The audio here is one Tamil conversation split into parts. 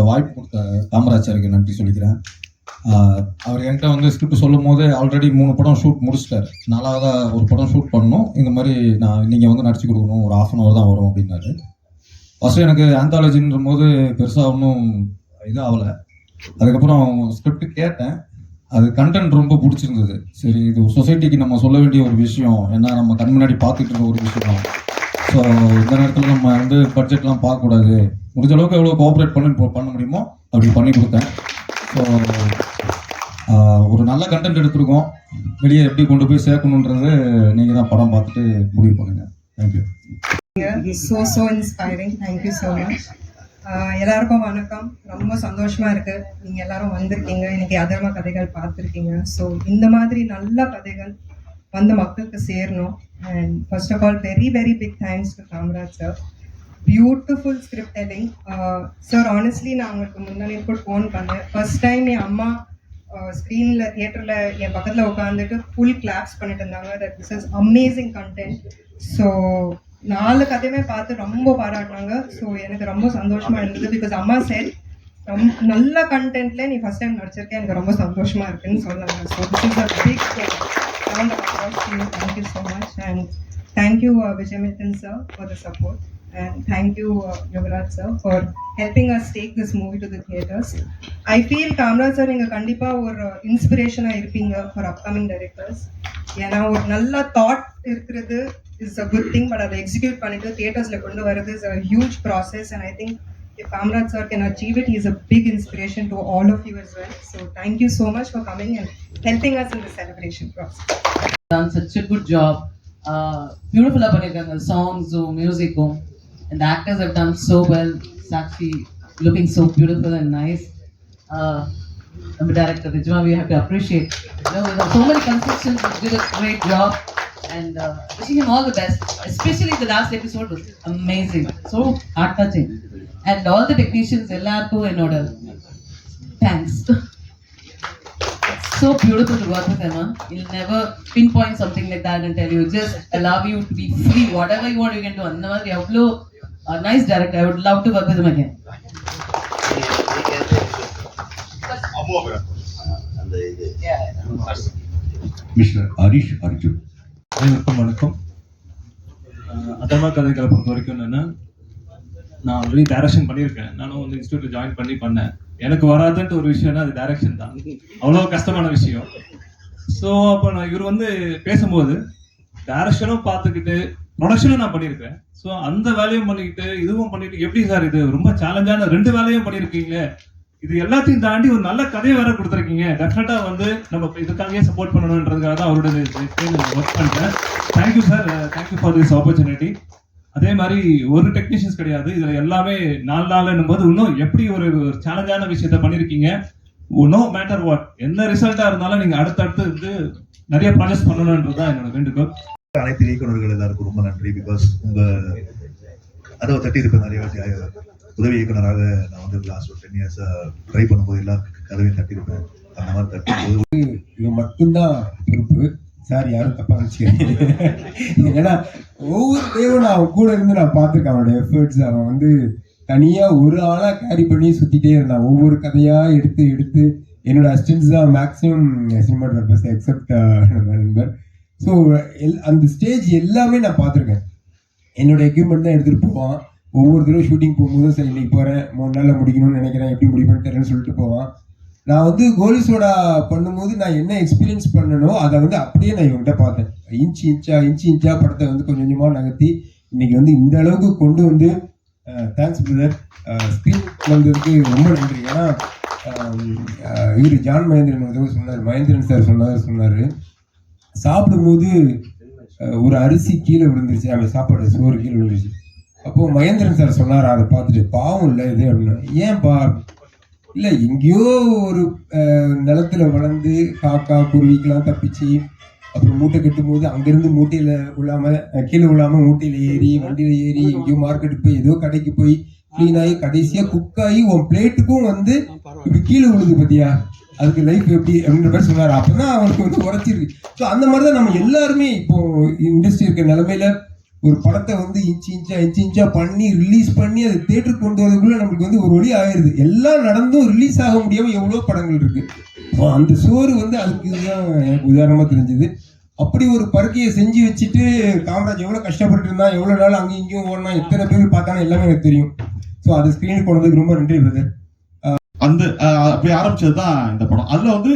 இந்த வாய்ப்பு கொடுத்த காமராஜருக்கு நன்றி சொல்லிக்கிறேன். அவர் என்கிட்ட வந்து ஸ்கிரிப்ட் சொல்லும் போது ஆல்ரெடி மூணு படம் ஷூட் முடிச்சிட்டார். நாலாவதாக ஒரு படம் ஷூட் பண்ணணும். இந்த மாதிரி நான் நீங்கள் வந்து நடிச்சு கொடுக்கணும். ஒரு ஆஃப் அன் ஹவர் தான் வரும் அப்படின்னாரு. ஃபஸ்ட்டு எனக்கு ஆந்தாலஜின்ற போது பெருசாக ஒன்றும் இதாகலை. அதுக்கப்புறம் ஸ்கிரிப்ட் கேட்டேன். அது கண்டென்ட் ரொம்ப பிடிச்சிருந்தது. சரி இது சொசைட்டிக்கு நம்ம சொல்ல வேண்டிய ஒரு விஷயம். ஏன்னா நம்ம கண் முன்னாடி பார்த்துட்டு இருக்க ஒரு விஷயம் ஸோ இந்த நேரத்தில் நம்ம வந்து பட்ஜெட்லாம் பார்க்கக்கூடாது. முடிஞ்ச அளவுக்கு எவ்வளோ கோஆப்ரேட் பண்ணி பண்ண முடியுமோ அப்படி பண்ணி கொடுத்தேன். ஸோ ஒரு நல்ல கண்டென்ட் எடுத்திருக்கோம். வெளியே எப்படி கொண்டு போய் சேர்க்கணுன்றது நீங்கள் தான் படம் பார்த்துட்டு முடிவு பண்ணுங்கள் thank you so so inspiring thank you so much எல்லாருக்கும் வணக்கம். ரொம்ப சந்தோஷமா இருக்கு. நீங்க எல்லாரும் வந்திருக்கீங்க. இன்னைக்கு அதர்ம கதைகள் பார்த்துருக்கீங்க. ஸோ இந்த மாதிரி நல்ல கதைகள் வந்து மக்களுக்கு சேரணும். And first of all very very big thanks to Kamaraj sir beautiful script எதை சார் ஆனஸ்ட்லி நான் அவங்களுக்கு முன்னாடி கூட ஃபோன் பண்ணேன். ஃபர்ஸ்ட் டைம் என் அம்மா uh, ஸ்க்ரீனில் தியேட்டரில் என் பக்கத்தில் உட்காந்துட்டு ஃபுல் கிளாப்ஸ் பண்ணிட்டு இருந்தாங்க. That this is amazing content so நாலு கதையுமே பார்த்து ரொம்ப பாராட்டினாங்க. ஸோ எனக்கு ரொம்ப சந்தோஷமாக இருந்தது. பிகாஸ் அம்மா செட் ரொம்ப நல்ல கண்டென்ட்ல நீ ஃபர்ஸ்ட் டைம் நடிச்சிருக்கேன் எனக்கு ரொம்ப சந்தோஷமாக இருக்குன்னு சொன்னாங்க. So this is a big thank you so much and thank you Vijayamithan sir for the support And thank you, uh, Yogaraj sir, for helping us take this movie to the theaters. I feel Kamraj sir, நீங்கள் கண்டிப்பாக ஒரு இன்ஸ்பிரேஷனாக இருப்பீங்க ஃபார் அப்கமிங் டைரக்டர்ஸ் ஏன்னா ஒரு நல்ல தாட் இருக்கிறது is a good thing but அதை எக்ஸிக்யூட் பண்ணிட்டு தியேட்டர்ஸில் கொண்டு வரது is a huge process and I think if Kamraj sir can achieve it, he is a big inspiration to all of you as well. So thank you so much for coming and helping us in the celebration process. done such a good job. Uh, beautiful பண்ணிருக்காங்க சாங்ஸும் மியூசிக்கும் And the actors have done so well. Sakshi looking so beautiful and nice. Uh, a director Rijma, we have to appreciate. You know, so many consistence, did a great job. And uh, wishing him all the best. Especially the last episode was amazing. So heart touching. And all the technicians, Ellarku in order. Thanks. so beautiful to work with Emma. You'll never pinpoint something like that and tell you, just allow you to be free. Whatever you want, you can do. A nice director. I would love to work with him again. அந்த இது மிஸ்டர் ஹரிஷ் அர்ஜுன் அனைவருக்கும் வணக்கம். அதர்மா கதைகளை பொறுத்த வரைக்கும் என்னன்னா நான் ஆல்ரெடி டைரக்ஷன் பண்ணியிருக்கேன். நானும் வந்து இன்ஸ்டியூட்ல ஜாயின் பண்ணி பண்ணேன். எனக்கு வராதுன்ட்டு ஒரு விஷயம்னா அது டைரக்ஷன் தான். அவ்வளோ கஷ்டமான விஷயம். ஸோ அப்போ நான் இவர் வந்து பேசும்போது டைரக்ஷனும் பார்த்துக்கிட்டு ப்ரொடக்ஷனும் நான் பண்ணியிருக்கேன். ஸோ அந்த வேலையும் பண்ணிக்கிட்டு இதுவும் பண்ணிட்டு எப்படி சார் இது? ரொம்ப சேலஞ்சான ரெண்டு வேலையும் பண்ணியிருக்கீங்க இது எல்லாத்தையும் தாண்டி ஒரு நல்ல கதையை வேற கொடுத்துருக்கீங்க. டெஃபினட்டா வந்து நம்ம இதுக்காகவே சப்போர்ட் பண்ணணுன்றதுக்காக தான் அவரோட ஒர்க் பண்ணுறேன் thank you sir thank you for this opportunity அதே மாதிரி ஒரு டெக்னீஷியன்ஸ் கிடையாது. இதுல எல்லாமே நாலு நாளுன்னும் போது இன்னும் எப்படி ஒரு சேலஞ்சான விஷயத்த பண்ணிருக்கீங்க? நோ மேட்டர் வாட் என்ன ரிசல்ட்டா இருந்தாலும் நீங்க அடுத்தடுத்து வந்து நிறைய ப்ராஜெக்ட் பண்ணணுன்றதுதான் என்னோட வேண்டுகோள். அனைத்து இயக்குநர்கள் எல்லாருக்கும் ரொம்ப நன்றி. பிகாஸ் உங்க அதை தட்டி இருப்பேன் நிறைய வாட்டி உதவி இயக்குனராக நான் வந்து லாஸ்ட் ஒரு டென் இயர்ஸ் ட்ரை பண்ணும்போது எல்லா கதவையும் தட்டியிருப்பேன். அந்த மாதிரி தட்டும்போது இது மட்டும்தான் பொறுப்பு. சார் யாரும் தப்பா நினச்சிக்கிறேன் ஏன்னா ஒவ்வொரு டேவும் நான் அவன் கூட இருந்து நான் பார்த்துருக்கேன். அவனோட எஃபர்ட்ஸ் அவன் வந்து தனியா ஒரு ஆளா கேரி பண்ணி சுற்றிட்டே இருந்தான். ஒவ்வொரு கதையாக எடுத்து எடுத்து. என்னோட அசிஸ்டன்ஸ் தான் மேக்ஸிமம் சினிமாட்டோகிராஃபர்ஸ் எக்ஸப்ட் நண்பர். ஸோ எல் அந்த ஸ்டேஜ் எல்லாமே நான் பார்த்துருக்கேன். என்னோட எக்யூப்மெண்ட் தான் எடுத்துகிட்டு போவான். ஒவ்வொரு தடவை ஷூட்டிங் போகும்போதும் சரி இன்னைக்கு போகிறேன் மூணு நாளில் முடிக்கணும்னு நினைக்கிறேன். எப்படி முடிப்பேன்னு தெரியலன்னு சொல்லிட்டு போவான். நான் வந்து கோலி சோடா பண்ணும்போது நான் என்ன எக்ஸ்பீரியன்ஸ் பண்ணனோ அதை வந்து அப்படியே நான் இவங்ககிட்ட பார்த்தேன். இன்ச்சு இன்ச்சா இன்ச்சு இன்ச்சா படத்தை வந்து கொஞ்சம் கொஞ்சமாக நகர்த்தி இன்னைக்கு வந்து இந்த அளவுக்கு கொண்டு வந்து தேங்க்ஸ் பிரதர் ஸ்க்ரீன் வந்ததுக்கு ரொம்ப நன்றி. ஏன்னா இவர் ஜான் மகேந்திரன் வந்து சொன்னார். மகேந்திரன் சார் சொன்னார் சொன்னார். சாப்பிடும்போது ஒரு அரிசி கீழே விழுந்துருச்சு. அவன் சாப்பாடு சோறு கீழே விழுந்துருச்சு. அப்போ மகேந்திரன் சார் சொன்னார் அதை பார்த்துட்டு பாவம் இல்லை இது அப்படின்னா. ஏன்பா? இல்லை எங்கேயோ ஒரு நிலத்துல வளர்ந்து காக்கா குருவிக்கெல்லாம் தப்பிச்சு அப்புறம் மூட்டை கட்டும் போது அங்கேருந்து மூட்டையில் விழாமல் கீழே விழாமல் மூட்டையில் ஏறி வண்டியில் ஏறி எங்கேயோ மார்க்கெட்டுக்கு போய் ஏதோ கடைக்கு போய் க்ளீன் ஆகி கடைசியா குக் ஆகி உன் பிளேட்டுக்கும் வந்து இப்படி கீழே விழுது பாத்தியா? அதுக்கு லைஃப் எப்படி அப்படின்ற மாதிரி சொன்னார் அப்பதான் அவனுக்கு வந்து உரைச்சிருக்கு ஸோ அந்த மாதிரி தான் நம்ம எல்லாருமே இப்போ இண்டஸ்ட்ரி இருக்க நிலைமையில ஒரு படத்தை வந்து இன்ச்சு இன்ச்சா இன்ச்சு இன்ச்சா பண்ணி ரிலீஸ் பண்ணி அதை தேட்டருக்கு கொண்டு வரதுக்குள்ள நம்மளுக்கு வந்து ஒரு வழி ஆயிடுது எல்லாம் நடந்தும் ரிலீஸ் ஆக முடியாம எவ்வளோ படங்கள் இருக்கு. அப்போ அந்த சோறு வந்து அதுக்கு தான் எனக்கு உதாரணமா தெரிஞ்சது. அப்படி ஒரு பருக்கையை செஞ்சு வச்சுட்டு காமராஜ் எவ்வளோ கஷ்டப்பட்டு இருந்தா எவ்வளோ நாள் அங்கேயும் இங்கேயும் ஓடனா எத்தனை பேர் பார்த்தாலும் எல்லாமே எனக்கு தெரியும். ஸோ அது ஸ்க்ரீனுக்கு போனதுக்கு ரொம்ப நன்றி பிரதர் அந்த அப்படி ஆரம்பிச்சது தான் இந்த படம். அதில் வந்து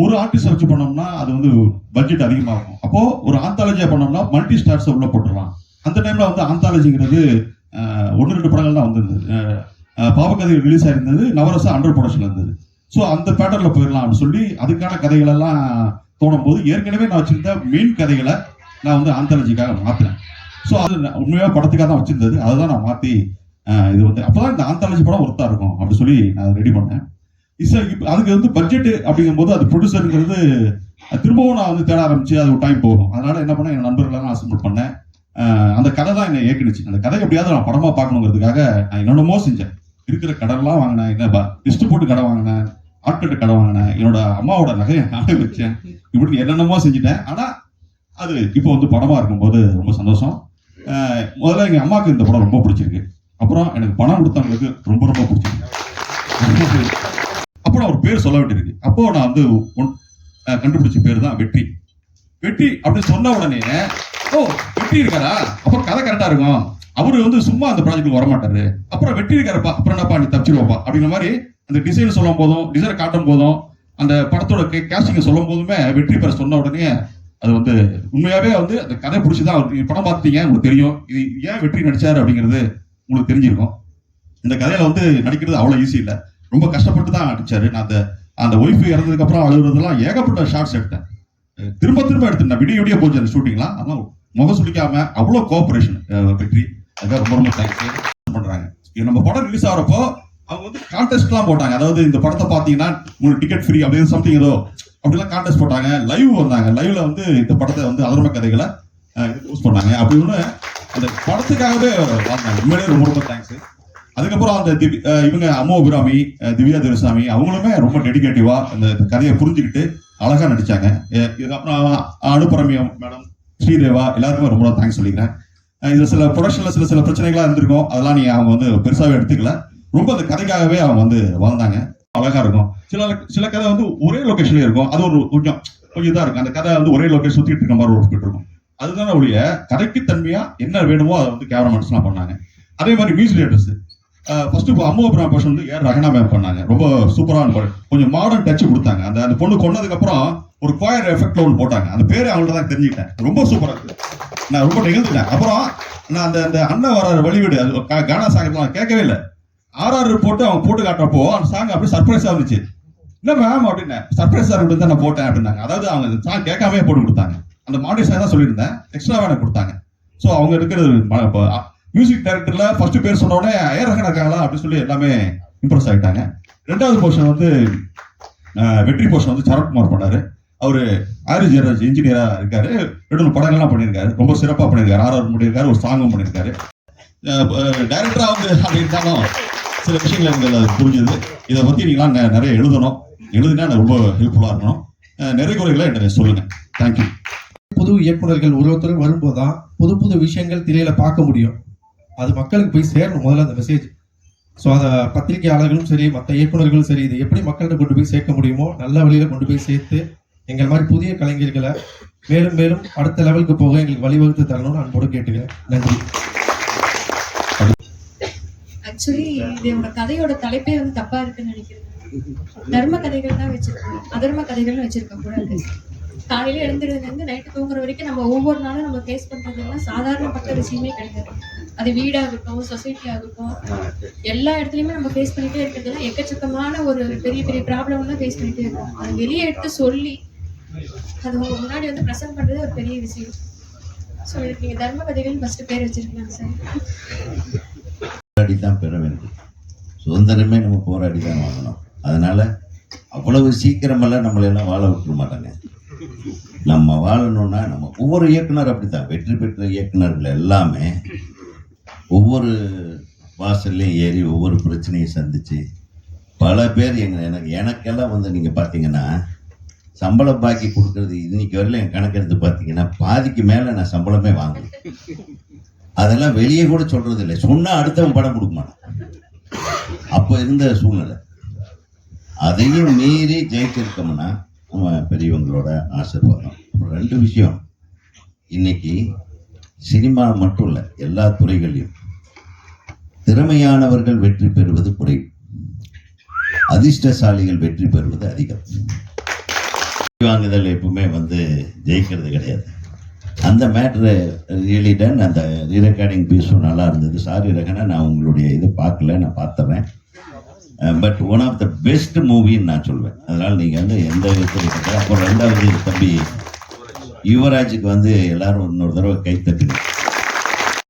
ஒரு ஆர்டிஸ்ட் வச்சு பண்ணோம்னா அது வந்து பட்ஜெட் அதிகமாகும். அப்போ ஒரு ஆந்தாலஜியா பண்ணோம்னா மல்டி ஸ்டார்ஸ் உள்ள போட்டுடலாம். அந்த டைம்ல வந்து ஆந்தாலஜிங்கிறது ஒன்று ரெண்டு படங்கள் தான் வந்திருந்தது பாவக்கதை ரிலீஸ் ஆயிருந்தது நவரசா அண்டர் ப்ரொடக்ஷன் இருந்தது. ஸோ அந்த பேட்டர்ல போயிடலாம் அப்படின்னு சொல்லி அதுக்கான கதைகள் எல்லாம் தோணும் போது ஏற்கனவே நான் வச்சிருந்த மெயின் கதைகளை நான் வந்து ஆந்தாலஜிக்காக மாத்தினேன். ஸோ அது நான் உண்மையாக படத்துக்காக தான் வச்சிருந்தது. அதை தான் நான் மாற்றி இது வந்து அப்போதான் இந்த ஆந்தாலஜி படம் ஒருத்தா இருக்கும் அப்படின்னு சொல்லி நான் ரெடி பண்ணேன். இசை இப்போ அதுக்கு வந்து பட்ஜெட்டு அப்படிங்கும்போது அது ப்ரொடியூசருங்கிறது திரும்பவும் நான் வந்து தேட ஆரம்பிச்சு அது ஒரு டைம் போகும். அதனால என்ன பண்ணேன் என் நண்பர்களெல்லாம் அசம்பிள் பண்ணேன். அந்த கதை தான் என்னை ஏக்கிடுச்சு அந்த கதை எப்படியாவது நான் படமா பார்க்கணுங்கிறதுக்காக நான் என்னென்னமோ செஞ்சேன். இருக்கிற கடன்லாம் வாங்கினேன் என்ன லிஸ்ட் போட்டு கடை வாங்கினேன். ஆட்கட்டு கடை வாங்கினேன். என்னோட அம்மாவோட நகையை நானே வச்சேன். இப்படி என்னென்னமோ செஞ்சுட்டேன். ஆனால் அது இப்போ வந்து படமாக இருக்கும்போது ரொம்ப சந்தோஷம். முதல்ல எங்கள் அம்மாவுக்கு இந்த படம் ரொம்ப பிடிச்சிருக்கு. அப்புறம் எனக்கு பணம் கொடுத்தவங்களுக்கு ரொம்ப ரொம்ப பிடிச்சிருக்கு. அப்புறம் ஒரு பேர் சொல்ல வேண்டியிருக்கு. அப்போ நான் வந்து ஒன்- கண்டுபிடிச்ச பேர் தான் வெற்றி. வெற்றி அப்படின்னு சொன்ன உடனே ஓ வெற்றி இருக்காரா? அப்புறம் கதை கரெக்டாக இருக்கும். அவரு வந்து சும்மா அந்த ப்ராஜெக்ட்டுக்கு வரமாட்டாரு. அப்புறம் வெற்றி இருக்காருப்பா. அப்புறம் என்னப்பா நீ தப்பிச்சிருவாப்பா அப்படிங்கிற மாதிரி அந்த டிசைன் சொல்லும் போதும் டிசைன் காட்டும் போதும் அந்த படத்தோட கேஸ்டிங்கை சொல்லும் போதுமே வெற்றி பெற சொன்ன உடனே அது வந்து உண்மையாவே வந்து அந்த கதை பிடிச்சிதான் நீங்க படம் பார்த்தீங்க உங்களுக்கு தெரியும். இது ஏன் வெற்றி நடிச்சார் அப்படிங்கிறது உங்களுக்கு தெரிஞ்சிருக்கும். இந்த கதையில வந்து நடிக்கிறது அவ்வளோ ஈஸி இல்லை. ரொம்ப கஷ்டப்பட்டு தான் நடிச்சாரு. நான் அந்த அந்த ஒய்ஃப் இறந்ததுக்கு அப்புறம் அழுகுறதெல்லாம் ஏகப்பட்ட ஷார்ட்ஸ் எடுத்தேன். திரும்ப திரும்ப எடுத்துட்டேன். விடிய விடிய போச்சு அந்த ஷூட்டிங்லாம் அதெல்லாம் முகம் சுளிக்காம அவ்வளோ கோஆபரேஷன் வெற்றி. அதுக்காக ரொம்ப ரொம்ப தேங்க்ஸ் பண்றாங்க இது நம்ம படம் ரிலீஸ் ஆகிறப்போ அவங்க வந்து கான்டெஸ்ட்லாம் போட்டாங்க. அதாவது இந்த படத்தை பார்த்தீங்கன்னா உங்களுக்கு டிக்கெட் ஃப்ரீ அப்படின்னு சம்திங் ஏதோ அப்படிலாம் கான்டெஸ்ட் போட்டாங்க. லைவ் வந்தாங்க. லைவ்ல வந்து இந்த படத்தை வந்து அதர்ம கதைகளை யூஸ் பண்ணாங்க. அப்படி ஒன்று அந்த படத்துக்காகவே வந்தாங்க. உண்மையிலே ரொம்ப ரொம்ப தேங்க்ஸ் அதுக்கப்புறம் அந்த திவி இவங்க அம்மோ அபிராமி திவ்யா துரைசாமி அவங்களுமே ரொம்ப டெடிகேட்டிவா அந்த கதையை புரிஞ்சுக்கிட்டு அழகா நடிச்சாங்க. இதுக்கப்புறம் அனுபரமியம் மேடம் ஸ்ரீதேவா எல்லாருக்குமே ரொம்ப தேங்க்ஸ் சொல்லிக்கிறேன். இதில் சில ப்ரொடக்ஷனில் சில சில பிரச்சனைகளாக இருந்திருக்கும். அதெல்லாம் நீங்கள் அவங்க வந்து பெருசாகவே எடுத்துக்கல. ரொம்ப அந்த கதைக்காகவே அவங்க வந்து வாழ்ந்தாங்க. அழகா இருக்கும். சில சில கதை வந்து ஒரே லொக்கேஷன்ல இருக்கும். அது ஒரு கொஞ்சம் கொஞ்சம் இதாக இருக்கும். அந்த கதை வந்து ஒரே லொக்கேஷன் சுத்திட்டு இருக்க மாதிரி ஒரு ஃபீல் இருக்கும். அதுதான் ஒழிய கதைக்கு தன்மையா என்ன வேணுமோ அதை வந்து கேமராமேன்ஸ்லாம் பண்ணாங்க. அதே மாதிரி மியூசிக் டேரக்டர்ஸ் ஃபர்ஸ்ட் இப்போ அம்மா அப்புறம் பர்சன் வந்து ஏர் ரகனா மேம் பண்ணாங்க. ரொம்ப சூப்பரான படம். கொஞ்சம் மாடர்ன் டச் கொடுத்தாங்க. அந்த அந்த பொண்ணு கொண்டதுக்கப்புறம் ஒரு கோயர் எஃபெக்ட் ஒன்று போட்டாங்க. அந்த பேர் அவங்கள்ட்ட தான் தெரிஞ்சுக்கிட்டேன். ரொம்ப சூப்பராக இருக்குது நான் ரொம்ப நிகழ்ந்துட்டேன். அப்புறம் நான் அந்த அந்த அண்ணன் வர வழிவிடு அது கானா சாங் கேட்கவே இல்லை. ஆர்ஆர் போட்டு அவங்க போட்டு காட்டுறப்போ அந்த சாங் அப்படியே சர்ப்ரைஸாக இருந்துச்சு. இல்லை மேம் அப்படின்னு சர்ப்ரைஸாக இருந்து தான் நான் போட்டேன் அப்படின்னாங்க. அதாவது அவங்க சாங் கேட்காமவே போட்டு கொடுத்தாங்க. அந்த மாடிஷன் தான் சொல்லியிருந்தேன். எக்ஸ்ட்ரா எனக்கு கொடுத்தாங்க. ஸோ அவங்க இருக்கிறது மியூசிக் டைரக்டரில் ஃபர்ஸ்ட் பேர் சொன்ன உடனே ஏர் ரகன் இருக்காங்களா அப்படின்னு சொல்லி எல்லாமே இம்ப்ரெஸ் ஆகிட்டாங்க ரெண்டாவது போர்ஷன் வந்து வெற்றி போர்ஷன் வந்து சரத்குமார் பண்ணார். அவர் ஆரி ஜெயராஜ் இன்ஜினியராக இருக்காரு. ரெண்டு மூணு படங்கள்லாம் பண்ணியிருக்காரு. ரொம்ப சிறப்பாக பண்ணியிருக்காரு. ஆர்ஆர் பண்ணியிருக்காரு ஒரு சாங்கும் பண்ணியிருக்காரு. டைரக்டரா வந்து அப்படி இருந்தாலும் சில விஷயங்கள் எனக்கு அது புரிஞ்சுது. இதை பத்தி நீங்களாம் நிறைய எழுதணும். எழுதினா ரொம்ப ஹெல்ப்ஃபுல்லா இருக்கணும். நிறைய குறைகளை என்ன சொல்லுங்க. தேங்க்யூ புது இயக்குனர்கள் ஒருத்தரும் வரும்போது தான் புது புது விஷயங்கள் திரையில பார்க்க முடியும். அது மக்களுக்கு போய் சேரணும் முதல்ல அந்த மெசேஜ் ஸோ அதை பத்திரிகையாளர்களும் சரி மற்ற இயக்குனர்களும் சரி இது எப்படி மக்கள்கிட்ட கொண்டு போய் சேர்க்க முடியுமோ நல்ல வழியில் கொண்டு போய் சேர்த்து எங்கள் மாதிரி புதிய கலைஞர்களை மேலும் மேலும் அடுத்த லெவலுக்கு போக எங்களுக்கு வழிவகுத்து தரணும்னு அன்போடு கேட்டுக்கிறேன். நன்றி. ஆக்சுவலி இது உங்க கதையோட தலைப்பே வந்து தப்பா இருக்குன்னு நினைக்கிறேன். தர்ம கதைகள் தான் வச்சிருக்கோம். அதர்ம கதைகள்னு வச்சிருக்க கூடாது காலையில எழுந்திருந்ததுல நைட்டு தூங்குற வரைக்கும் நம்ம ஒவ்வொரு நாளும் நம்ம ஃபேஸ் பண்றதெல்லாம் சாதாரணப்பட்ட விஷயமே கிடையாது. அது வீடாகட்டும் சொசைட்டி ஆகட்டும் எல்லா இடத்துலயுமே நம்ம ஃபேஸ் பண்ணிட்டே இருக்கிறதுலாம் எக்கச்சக்கமான ஒரு பெரிய பெரிய ப்ராப்ளம்லாம் ஃபேஸ் பண்ணிட்டே இருக்கோம். அதை வெளியே எடுத்து சொல்லி அது உங்க முன்னாடி வந்து ப்ரெசென்ட் பண்றது ஒரு பெரிய விஷயம். ஸோ இதுக்கு நீங்க தர்ம கதைகள் ஃபர்ஸ்ட் பேர் வச்சிருக்கலாம் சார். போராடி தான் பெற வேண்டும் சுதந்திரமே நம்ம போராடி தான் வாங்கணும் அதனால் அவ்வளவு சீக்கிரமெல்லாம் நம்மளை எல்லாம் வாழ விட்டுற மாட்டாங்க. நம்ம வாழணும்னா நம்ம ஒவ்வொரு இயக்குனர் அப்படித்தான். வெற்றி பெற்ற இயக்குனர்கள் எல்லாமே ஒவ்வொரு வாசல்லையும் ஏறி ஒவ்வொரு பிரச்சனையும் சந்திச்சு பல பேர் எங்க எனக்கு எனக்கெல்லாம் வந்து நீங்கள் பார்த்தீங்கன்னா சம்பளம் பாக்கி கொடுக்கறது இன்னைக்கு வரையில என் கணக்கெடுத்து பார்த்தீங்கன்னா பாதிக்கு மேலே நான் சம்பளமே வாங்கல. அதெல்லாம் வெளியே கூட சொல்றது இல்லை சொன்னா அடுத்தவன் படம் கொடுக்குமான அப்போ இருந்த சூழ்நிலை. அதையும் மீறி ஜெயிச்சிருக்கோம்னா நம்ம பெரியவங்களோட ஆசீர்வாதம். ரெண்டு விஷயம். இன்னைக்கு சினிமா மட்டும் இல்லை எல்லா துறைகளையும் திறமையானவர்கள் வெற்றி பெறுவது குறைவு அதிர்ஷ்டசாலிகள் வெற்றி பெறுவது அதிகம். வாங்குதல் எப்பவுமே வந்து ஜெயிக்கிறது கிடையாது. அந்த மேட்ரு ரியலி டன் அந்த ரீரெக்கார்டிங் பீஸும் நல்லா இருந்தது. சாரி ரகனா நான் உங்களுடைய இது பார்க்கல நான் பார்த்துறேன். But one of the best மூவின்னு நான் சொல்வேன். அதனால் நீங்கள் வந்து எந்த விதத்தில் அப்புறம் ரெண்டாவது தம்பி யுவராஜுக்கு வந்து எல்லாரும் இன்னொரு தடவை கை தட்டுங்க.